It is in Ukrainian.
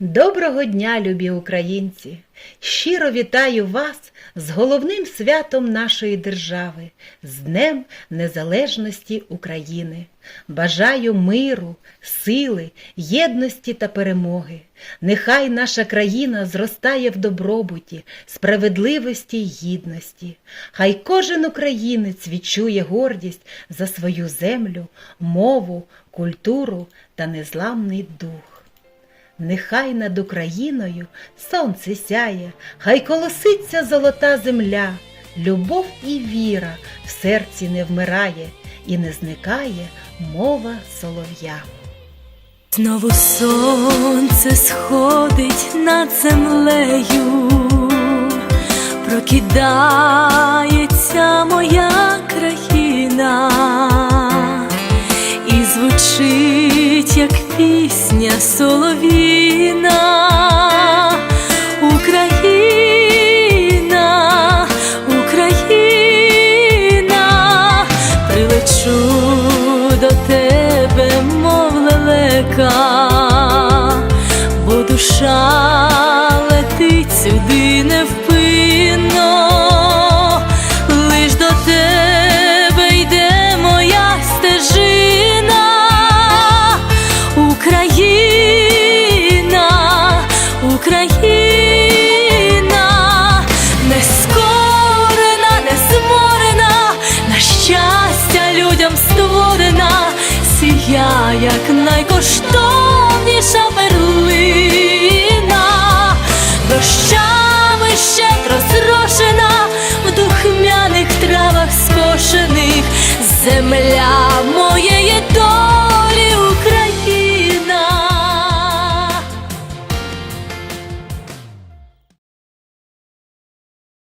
Доброго дня, любі українці! Щиро вітаю вас з головним святом нашої держави, з Днем Незалежності України. Бажаю миру, сили, єдності та перемоги. Нехай наша країна зростає в добробуті, справедливості й гідності. Хай кожен українець відчує гордість за свою землю, мову, культуру та незламний дух. Нехай над Україною сонце сяє, хай колоситься золота земля, любов і віра в серці не вмирає, і не зникає мова солов'я. Знову сонце сходить над землею, прокидається моя країна, і звучить, як пісня соловіна, душа летить сюди невпинно, лиш до тебе йде моя стежина, Україна, Україна, нескорена, незморена, на щастя людям створена, сія, як найкоштовніша земля.